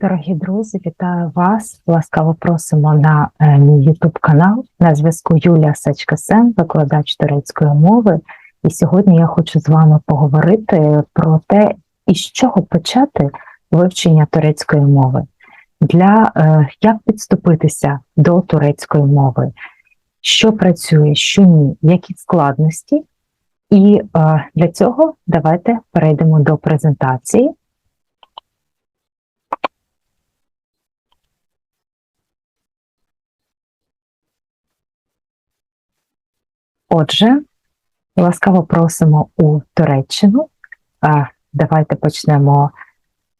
Дорогі друзі, вітаю вас! Ласкаво просимо на е, мій YouTube канал. На зв'язку Юлія Сачкасен, викладач турецької мови. І сьогодні я хочу з вами поговорити про те, із чого почати вивчення турецької мови, для е, як підступитися до турецької мови, що працює, що ні, які складності. І е, для цього давайте перейдемо до презентації. Отже, ласкаво просимо у Туреччину. Давайте почнемо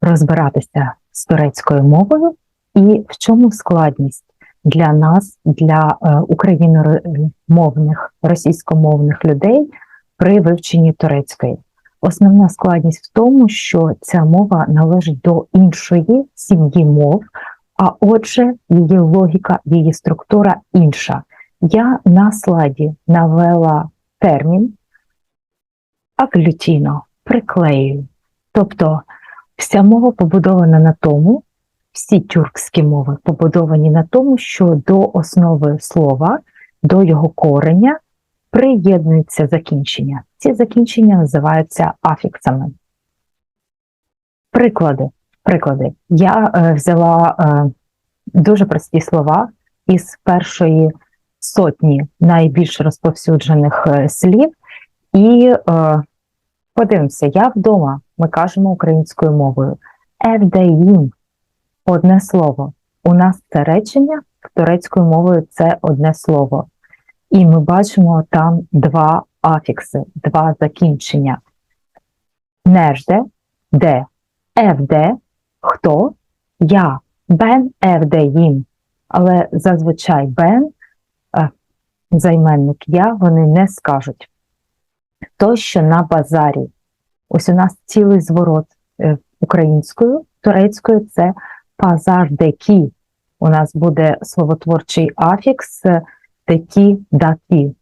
розбиратися з турецькою мовою і в чому складність для нас, для е, україномовних, російськомовних людей при вивченні турецької. Основна складність в тому, що ця мова належить до іншої сім'ї мов, а отже, її логіка, її структура інша. Я на слайді навела термін аглютіно, приклеюю. Тобто вся мова побудована на тому, всі тюркські мови побудовані на тому, що до основи слова, до його кореня приєднується закінчення. Ці закінчення називаються афіксами. Приклади. Приклади. Я е, взяла е, дуже прості слова із першої сотні найбільш розповсюджених е, слів. І е, подивимося, я вдома ми кажемо українською мовою. Евдеїм одне слово. У нас це речення турецькою мовою це одне слово. І ми бачимо там два афікси, два закінчення. Нежде, де, евде, хто, я, бен евдеїм. Але зазвичай бен займенник я, вони не скажуть. То, що на базарі. Ось у нас цілий зворот е, українською, турецькою це пазардекі. У нас буде словотворчий афікс декі дакі.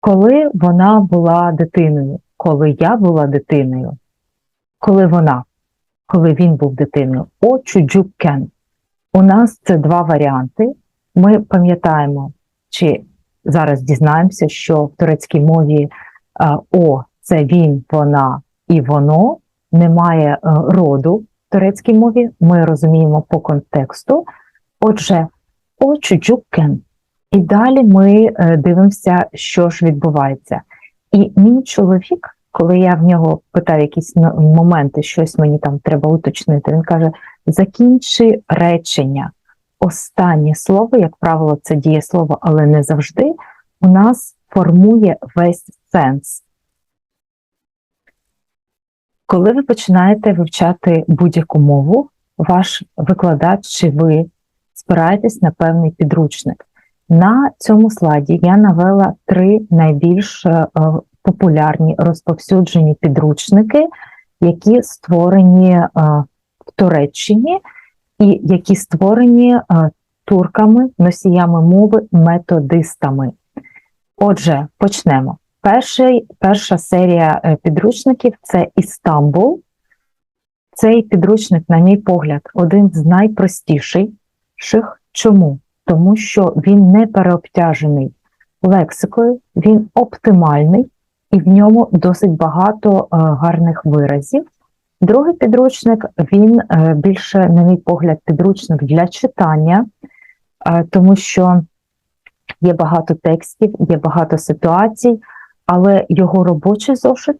Коли вона була дитиною, коли я була дитиною, коли вона, коли він був дитиною, о чуджуккен. У нас це два варіанти. Ми пам'ятаємо, чи зараз дізнаємося, що в турецькій мові О це він, вона і воно немає е, роду в турецькій мові. Ми розуміємо по контексту. Отже, о чуджукен. І далі ми е, дивимося, що ж відбувається. І мій чоловік, коли я в нього питаю якісь моменти, щось мені там треба уточнити, він каже: закінчи речення останнє слово, як правило, це дієслово, але не завжди, у нас формує весь сенс. Коли ви починаєте вивчати будь-яку мову, ваш викладач чи ви спираєтесь на певний підручник. На цьому слайді я навела три найбільш е, популярні розповсюджені підручники, які створені е, в Туреччині і які створені е, турками, носіями мови, методистами. Отже, почнемо. Перший, Перша серія е, підручників це Істамбул. Цей підручник, на мій погляд, один з найпростіших. Чому? Тому що він не переобтяжений лексикою, він оптимальний і в ньому досить багато е, гарних виразів. Другий підручник він е, більше, на мій погляд, підручник для читання, е, тому що є багато текстів, є багато ситуацій, але його робочий зошит,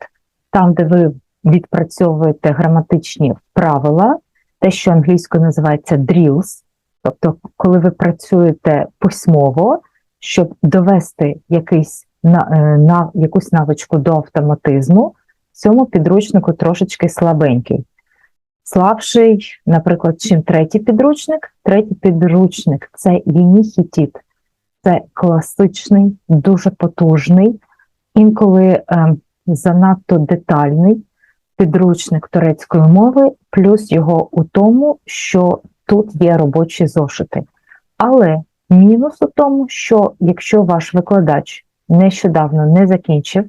там, де ви відпрацьовуєте граматичні правила, те, що англійською називається drills, тобто, коли ви працюєте письмово, щоб довести якийсь на, е, на якусь навичку до автоматизму цьому підручнику трошечки слабенький. Слабший, наприклад, чим третій підручник. Третій підручник це Єніхітіт. Це класичний, дуже потужний, інколи е, занадто детальний підручник турецької мови, плюс його у тому, що тут є робочі зошити. Але мінус у тому, що якщо ваш викладач нещодавно не закінчив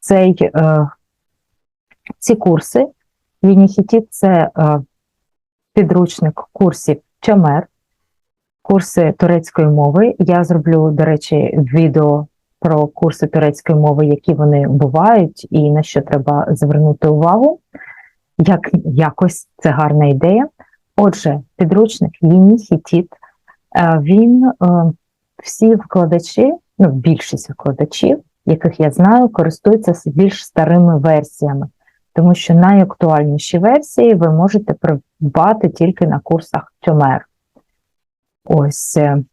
цей е, ці курси Єніхітіт це е, підручник курсів Чамер, курси турецької мови. Я зроблю, до речі, відео про курси турецької мови, які вони бувають, і на що треба звернути увагу. Як якось це гарна ідея. Отже, підручник Єні е, він е, всі викладачі, ну, більшість викладачів, яких я знаю, користуються більш старими версіями, тому що найактуальніші версії ви можете придбати тільки на курсах Тьомер. Ось е,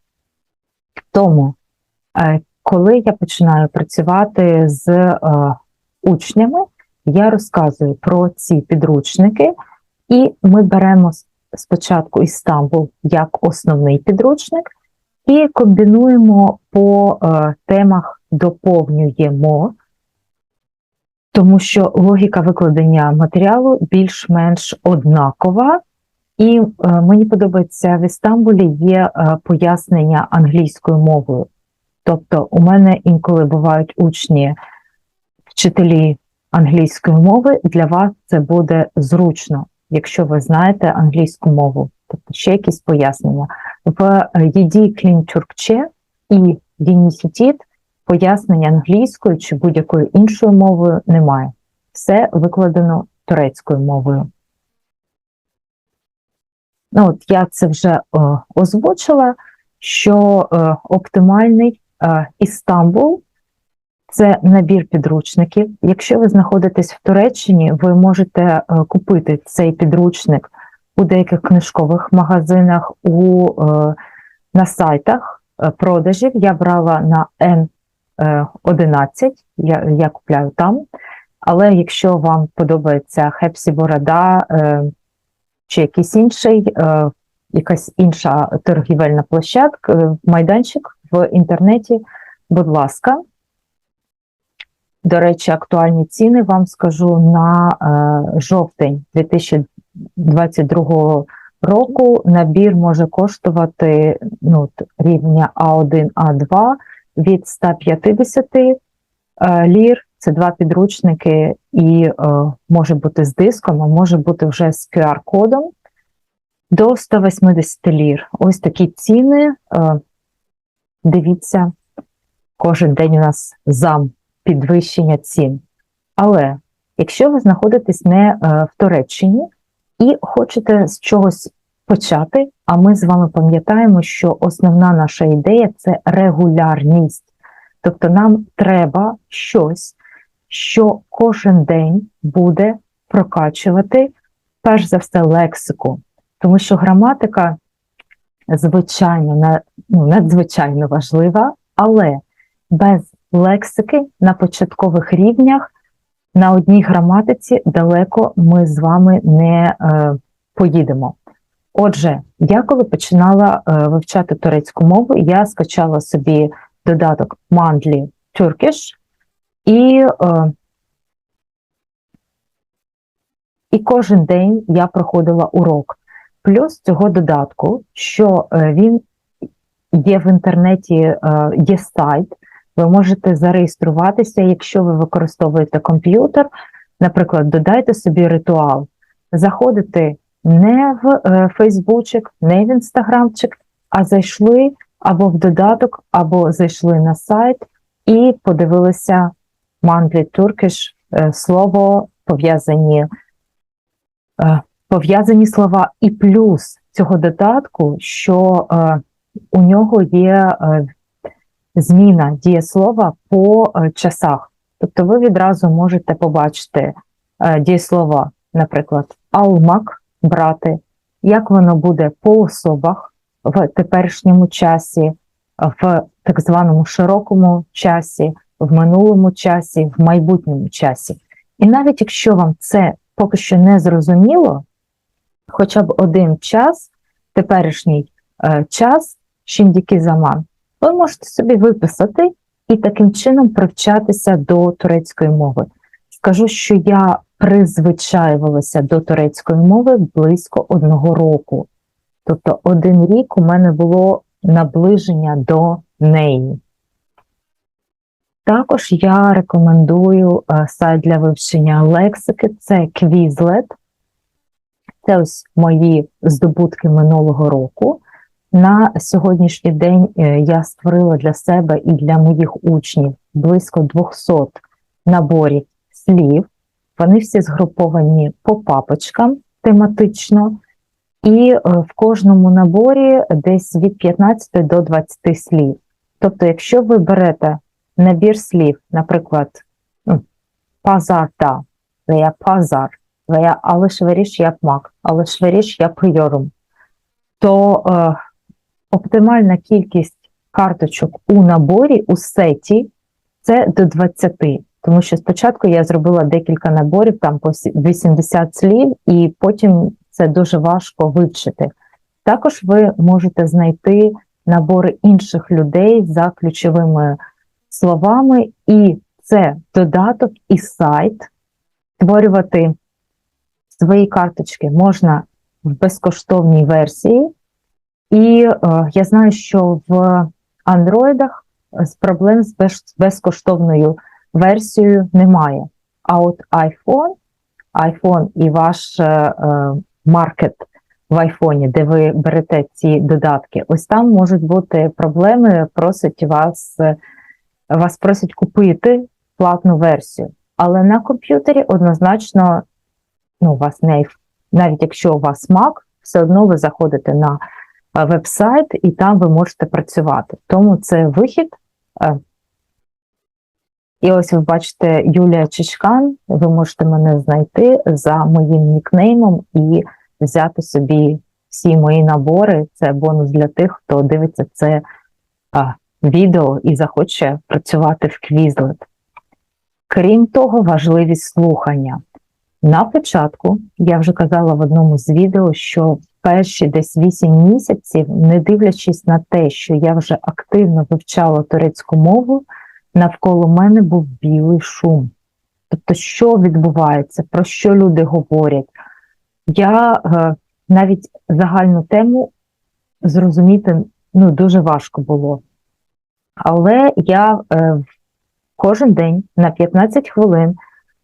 тому, коли я починаю працювати з учнями, я розказую про ці підручники, і ми беремо спочатку Істамбул як основний підручник, і комбінуємо по е, темах, доповнюємо, тому що логіка викладення матеріалу більш-менш однакова. І е, мені подобається в Істамбулі є е, пояснення англійською мовою. Тобто, у мене інколи бувають учні, вчителі англійської мови, для вас це буде зручно, якщо ви знаєте англійську мову. Тобто ще якісь пояснення. В Єді Клін Тюркче і Єнісітіт пояснення англійською чи будь-якою іншою мовою немає. Все викладено турецькою мовою. Ну, от Я це вже о, озвучила, що е, оптимальний е, Істамбул це набір підручників. Якщо ви знаходитесь в Туреччині, ви можете е, купити цей підручник у деяких книжкових магазинах, у, е, на сайтах е, продажів. Я брала на N11, я, я купляю там. Але якщо вам подобається Хепсі Борода чи якийсь інший, якась інша торгівельна площадка, майданчик в інтернеті, будь ласка. До речі, актуальні ціни вам скажу на е, жовтень 2022 року. Набір може коштувати ну, рівня А1, А2 від 150 е, лір. Це два підручники, і е, може бути з диском, а може бути вже з QR-кодом до 180 лір. Ось такі ціни. Е, дивіться, кожен день у нас зам підвищення цін. Але якщо ви знаходитесь не в Туреччині і хочете з чогось почати, а ми з вами пам'ятаємо, що основна наша ідея це регулярність. Тобто нам треба щось, що кожен день буде прокачувати, перш за все, лексику. Тому що граматика, звичайно, ну, надзвичайно важлива, але без лексики на початкових рівнях на одній граматиці далеко ми з вами не е, поїдемо. Отже, я коли починала е, вивчати турецьку мову, я скачала собі додаток Mandly Turkish і е, і кожен день я проходила урок. Плюс цього додатку, що е, він є в інтернеті, є сайт, ви можете зареєструватися, якщо ви використовуєте комп'ютер. Наприклад, додайте собі ритуал, заходите не в е, Фейсбучик, не в інстаграмчик, а зайшли або в додаток, або зайшли на сайт і подивилися Monthly Turkish е, слово пов'язані е, пов'язані слова, і плюс цього додатку, що у нього є зміна дієслова по часах. Тобто ви відразу можете побачити дієслова, наприклад, алмак брати, як воно буде по особах в теперішньому часі, в так званому широкому часі, в минулому часі, в майбутньому часі. І навіть якщо вам це поки що не зрозуміло, хоча б один час, теперішній е, час, шіндіки заман, ви можете собі виписати і таким чином привчатися до турецької мови. Скажу, що я призвичаювалася до турецької мови близько одного року. Тобто один рік у мене було наближення до неї. Також я рекомендую е, сайт для вивчення лексики це Quizlet. Це ось мої здобутки минулого року. На сьогоднішній день е, я створила для себе і для моїх учнів близько 200 наборів слів. Вони всі згруповані по папочкам тематично, і е, в кожному наборі десь від 15 до 20 слів. Тобто, якщо ви берете набір слів, наприклад, пазарда, veya pazar, veya alışveriş yapmak, alışveriş yapıyorum, то е, оптимальна кількість карточок у наборі, у сеті, це до 20. Тому що спочатку я зробила декілька наборів, там по 80 слів, і потім це дуже важко вивчити. Також ви можете знайти набори інших людей за ключовими словами, і це додаток і сайт. Створювати свої карточки можна в безкоштовній версії. І е, я знаю, що в андроїдах з проблем з без- безкоштовною версією немає. А от iPhone, iPhone і ваш е, е, маркет в айфоні, де ви берете ці додатки, ось там можуть бути проблеми, просять вас, е, вас просять купити платну версію. Але на комп'ютері однозначно, ну, вас не навіть якщо у вас Mac, все одно ви заходите на веб-сайт і там ви можете працювати. Тому це вихід. І ось ви бачите Юлія Чичкан, ви можете мене знайти за моїм нікнеймом і взяти собі всі мої набори. Це бонус для тих, хто дивиться це а, відео і захоче працювати в Quizlet. Крім того, важливість слухання. На початку я вже казала в одному з відео, що перші десь 8 місяців, не дивлячись на те, що я вже активно вивчала турецьку мову, навколо мене був білий шум. Тобто, що відбувається, про що люди говорять. Я е, навіть загальну тему зрозуміти ну, дуже важко було. Але я е, кожен день на 15 хвилин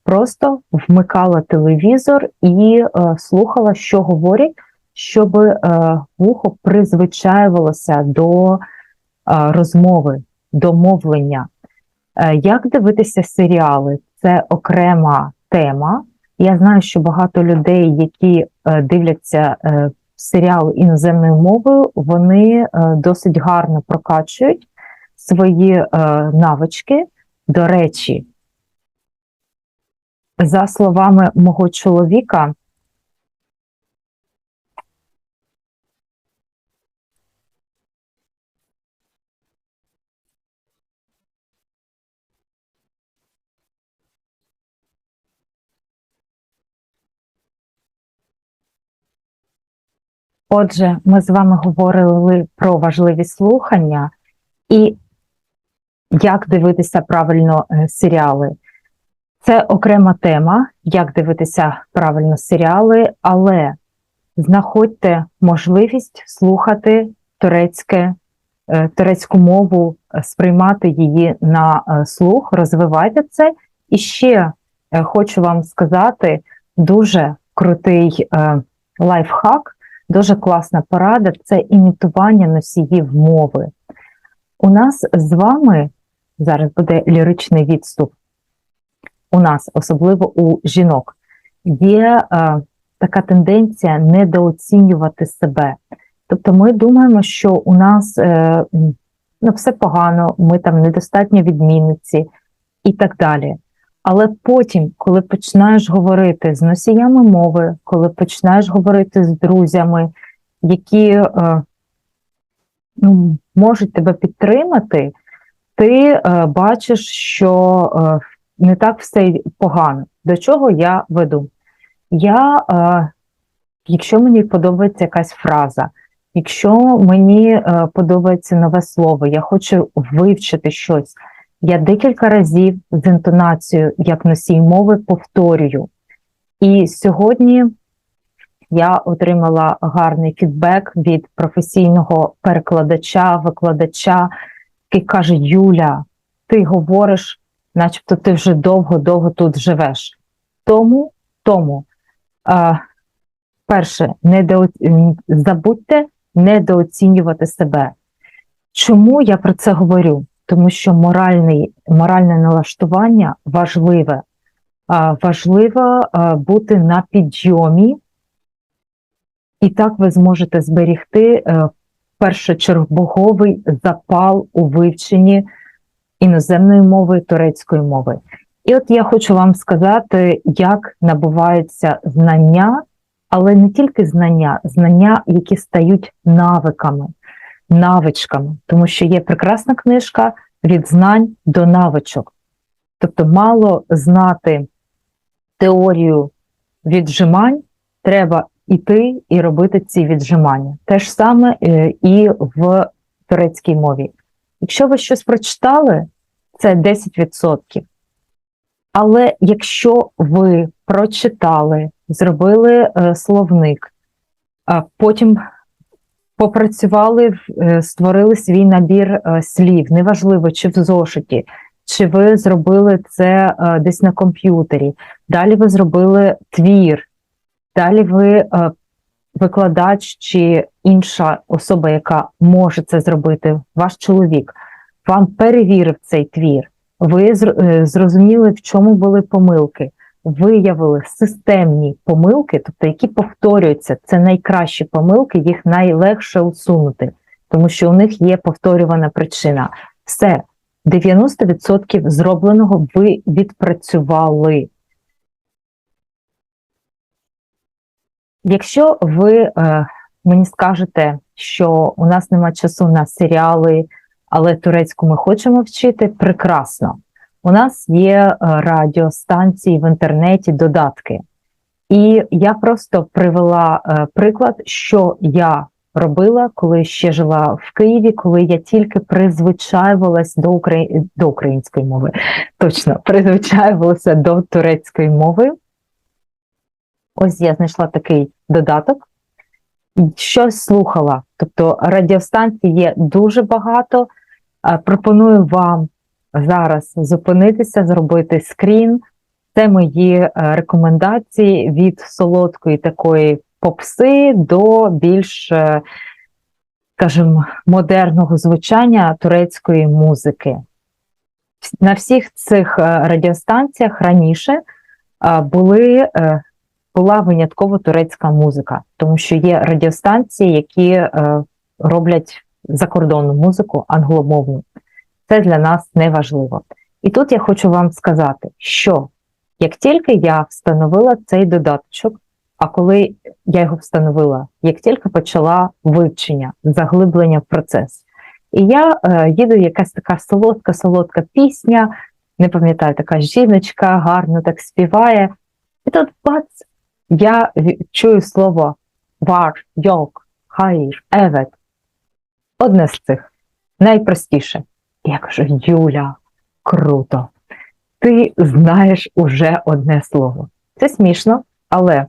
просто вмикала телевізор і е, слухала, що говорять, щоб е, вухо призвичаювалося до е, розмови, до мовлення. Е, як дивитися серіали? Це окрема тема. Я знаю, що багато людей, які е, дивляться е, серіали іноземною мовою, вони досить гарно прокачують свої навички. До речі, за словами мого чоловіка, Отже, ми з вами говорили про важливість слухання і як дивитися правильно е, серіали. Це окрема тема, як дивитися правильно серіали, але знаходьте можливість слухати турецьке, е, турецьку мову, е, сприймати її на слух, розвивайте це. І ще хочу вам сказати дуже крутий лайфхак. Дуже класна порада це імітування носіїв мови. У нас з вами зараз буде ліричний відступ. У нас, особливо у жінок, є е, така тенденція недооцінювати себе. Тобто ми думаємо, що у нас е, ну, все погано, ми там недостатньо відмінниці і так далі. Але потім, коли починаєш говорити з носіями мови, коли починаєш говорити з друзями, які е, ну, можуть тебе підтримати, ти е, бачиш, що е, не так все погано. До чого я веду? Я, якщо мені подобається якась фраза, якщо мені подобається нове слово, я хочу вивчити щось. Я декілька разів з інтонацією, як носій мови, повторюю. І сьогодні я отримала гарний фідбек від професійного перекладача, викладача, який каже: Юля, ти говориш, начебто ти вже довго-довго тут живеш. Тому, тому е, перше, недо... забудьте недооцінювати себе. Чому я про це говорю? Тому що моральний, моральне налаштування важливе. Важливо бути на підйомі, і так ви зможете зберігти е, першочерговий запал у вивченні іноземної мови турецької мови. І от я хочу вам сказати, як набуваються знання, але не тільки знання, знання, які стають навиками, навичками, тому що є прекрасна книжка від знань до навичок. Тобто, мало знати теорію віджимань, треба іти і робити ці віджимання. Те ж саме е, і в турецькій мові. Якщо ви щось прочитали, це 10%. Але якщо ви прочитали, зробили е, словник, потім попрацювали, е, створили свій набір е, слів, неважливо, чи в зошиті, чи ви зробили це е, десь на комп'ютері, далі ви зробили твір, далі ви викладач чи інша особа, яка може це зробити, ваш чоловік, вам перевірив цей твір, ви зрозуміли, в чому були помилки. Виявили системні помилки, тобто які повторюються, це найкращі помилки, їх найлегше усунути, тому що у них є повторювана причина. Все, 90% зробленого ви відпрацювали. Якщо ви е, мені скажете, що у нас нема часу на серіали, але турецьку ми хочемо вчити, прекрасно. У нас є е, радіостанції в інтернеті, додатки. І я просто привела е, приклад, що я робила, коли ще жила в Києві, коли я тільки призвичаювалась до украї... до української мови, точно призвичаювалася до турецької мови. Ось я знайшла такий додаток, щось слухала. Тобто радіостанцій є дуже багато. Пропоную вам зараз зупинитися, зробити скрін. Це мої е, рекомендації від солодкої такої попси до більш, е, скажімо, модерного звучання турецької музики. На всіх цих е, радіостанціях раніше були була винятково турецька музика, тому що є радіостанції, які роблять закордонну музику англомовну. Це для нас не важливо. І тут я хочу вам сказати, що як тільки я встановила цей додаточок, а коли я його встановила, як тільки почала вивчення, заглиблення в процес, і я е, їду якась така солодка-солодка пісня, не пам'ятаю, така жіночка гарно так співає, і тут бац, я чую слово вар, йок, хаїр, евет. Одне з цих найпростіше. Я кажу, Юля, круто. Ти знаєш уже одне слово. Це смішно, але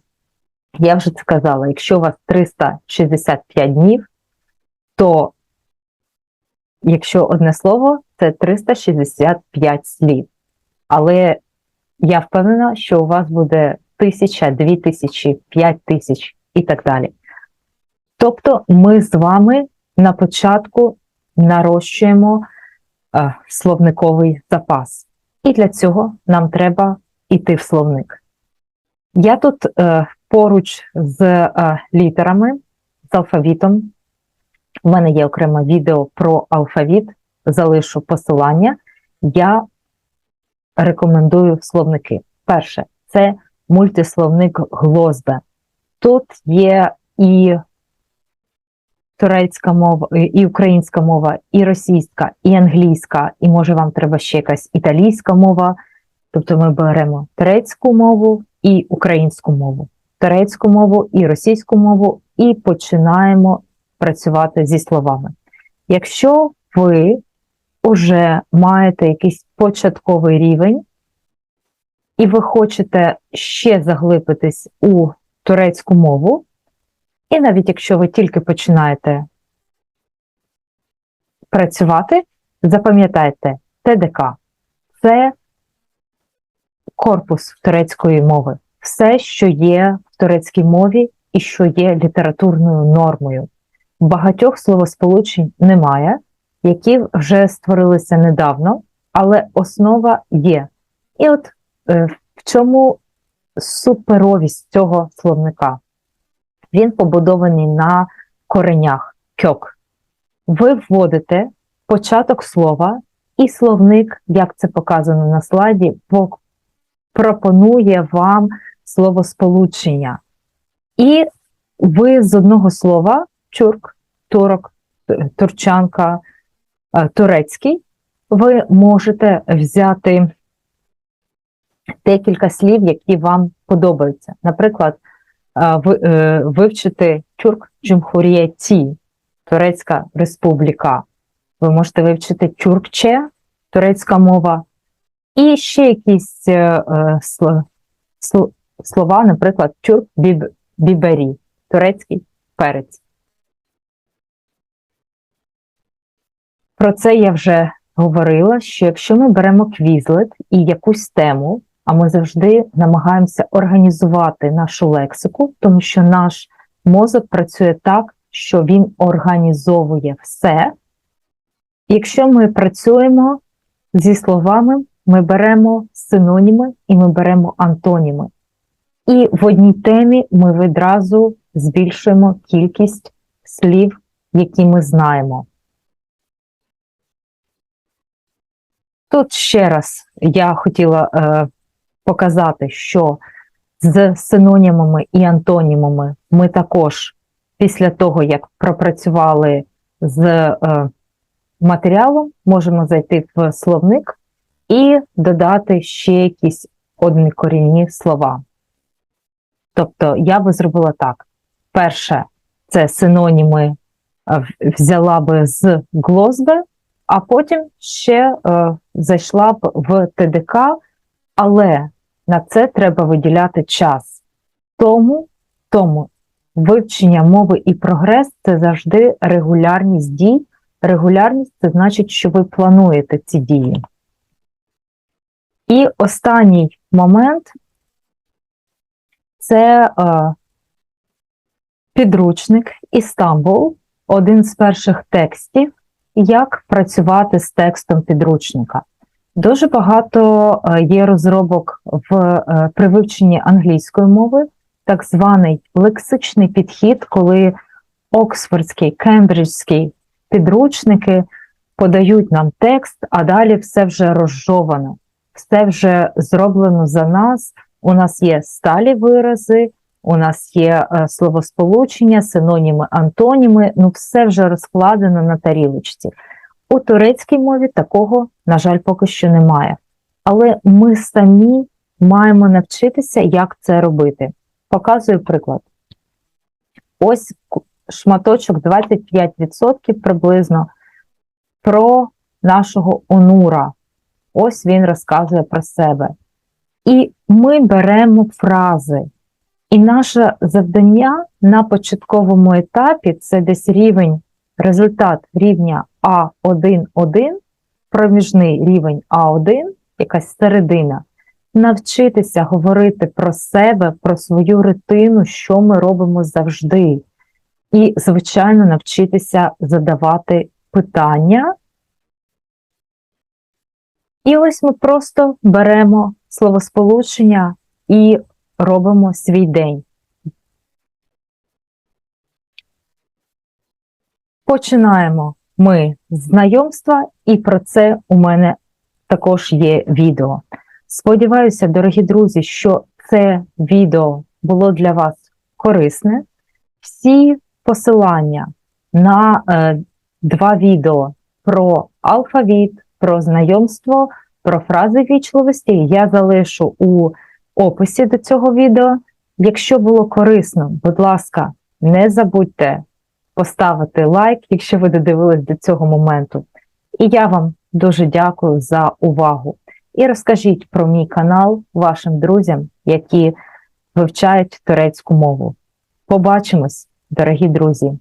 я вже сказала: якщо у вас 365 днів, то якщо одне слово, це 365 слів. Але я впевнена, що у вас буде тисяча, дві тисячі, п'ять тисяч і так далі. Тобто ми з вами на початку нарощуємо словниковий запас. І для цього нам треба йти в словник. Я тут е, поруч з е, літерами, з алфавітом. У мене є окреме відео про алфавіт, залишу посилання. Я рекомендую словники. Перше, це мультисловник Глозбе. Тут є і турецька мова, і українська мова, і російська, і англійська, і може вам треба ще якась італійська мова. Тобто ми беремо турецьку мову і українську мову, турецьку мову і російську мову, і починаємо працювати зі словами. Якщо ви вже маєте якийсь початковий рівень, і ви хочете ще заглибитись у турецьку мову, і навіть якщо ви тільки починаєте працювати, запам'ятайте, ТДК це корпус турецької мови. Все, що є в турецькій мові, і що є літературною нормою. Багатьох словосполучень немає, які вже створилися недавно, але основа є. І от е, в чому суперовість цього словника? Він побудований на коренях кьок. Ви вводите початок слова, і словник, як це показано на слайді, пропонує вам словосполучення. І ви з одного слова чурк, турок, турчанка, е, турецький, ви можете взяти декілька слів, які вам подобаються. Наприклад, вивчити Тюрк Джумхурієті, Турецька Республіка. Ви можете вивчити тюркче, турецька мова, і ще якісь е, е, сло- сло- слова, наприклад, тюрк біб- бібері, турецький перець. Про це я вже говорила, що якщо ми беремо квізлет і якусь тему, а ми завжди намагаємося організувати нашу лексику, тому що наш мозок працює так, що він організовує все. Якщо ми працюємо зі словами, ми беремо синоніми і ми беремо антоніми. І в одній темі ми відразу збільшуємо кількість слів, які ми знаємо. Тут ще раз я хотіла е, показати, що з синонімами і антонімами ми також після того, як пропрацювали з е, матеріалом, можемо зайти в словник і додати ще якісь однокорінні слова. Тобто я би зробила так: перше, це синоніми е, взяла би з глозби, а потім ще е, зайшла б в ТДК, але на це треба виділяти час. Тому, тому вивчення мови і прогрес це завжди регулярність дій. Регулярність це значить, що ви плануєте ці дії. І останній момент це е, підручник Істамбул, один з перших текстів, як працювати з текстом підручника. Дуже багато е, є розробок в е, при вивченні англійської мови, так званий лексичний підхід, коли Оксфордський, Кембриджський підручники подають нам текст, а далі все вже розжовано, все вже зроблено за нас. У нас є сталі вирази, у нас є е, словосполучення, синоніми, антоніми, ну все вже розкладено на тарілочці. У турецькій мові такого, на жаль, поки що немає. Але ми самі маємо навчитися, як це робити. Показую приклад. Ось шматочок 25% приблизно про нашого онура. Ось він розказує про себе. І ми беремо фрази. І наше завдання на початковому етапі це десь рівень, результат рівня А1-1, проміжний рівень А1, якась середина, навчитися говорити про себе, про свою ретину, що ми робимо завжди. І, звичайно, навчитися задавати питання. І ось ми просто беремо словосполучення і робимо свій день. Починаємо ми знайомства, і про це у мене також є відео. Сподіваюся, дорогі друзі, що це відео було для вас корисне. Всі посилання на е, два відео про алфавіт, про знайомство, про фрази вічливості я залишу у описі до цього відео. Якщо було корисно, будь ласка, не забудьте поставити лайк, якщо ви додивились до цього моменту. І я вам дуже дякую за увагу. І розкажіть про мій канал вашим друзям, які вивчають турецьку мову. Побачимось, дорогі друзі!